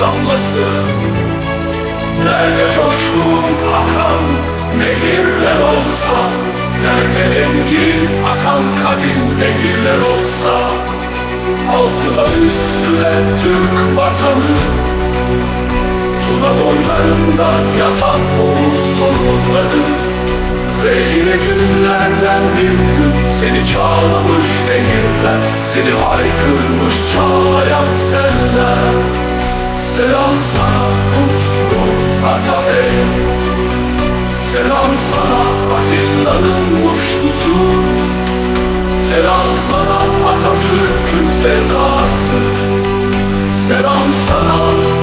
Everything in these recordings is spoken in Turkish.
damlası. Nerede coşkun akan nehirler olsa Nerede engin akan kadim nehirler olsa. Altına üstüne Türk vatanı Tuna boylarında yatan Oğuz torunları. Ve yine günlerden bir gün Seni çağlamış nehirler Seni haykırmış çağlayan seller Selam sana kutlu Atabey Selam sana Atilla'nın muştusu Selam sana Atatürk'ün sevdası. Selam sana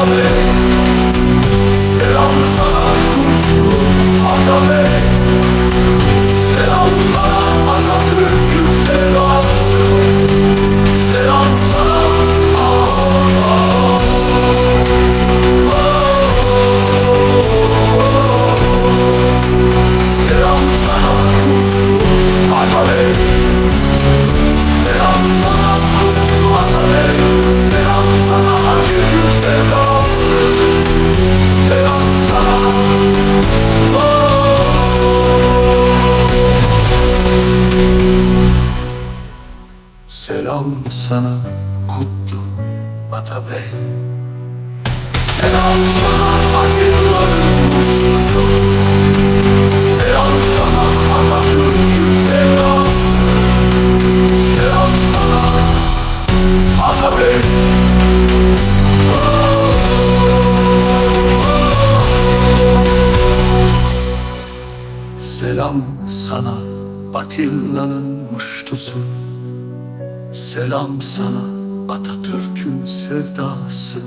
kutlu Selam sana kutlu Atabey Selam sana Atilla'nın muştusu Selam sana Atatürk'ün sevdası. Selam sana Atabey Selam sana Atilla'nın muştusu Selam sana Atatürk'ün sevdası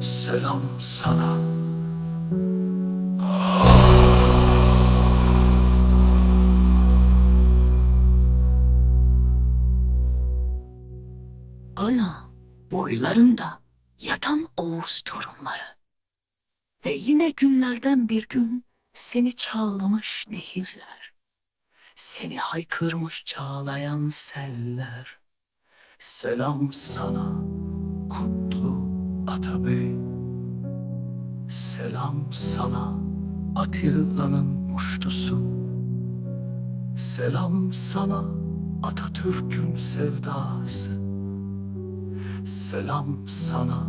Selam sana Ana boylarında yatan Oğuz torunları. Ve yine günlerden bir gün seni çağlamış nehirler. Seni haykırmış çağlayan seller. Selam sana kutlu Atabey. Selam sana Atilla'nın muştusu. Selam sana Atatürk'ün sevdası. Selam sana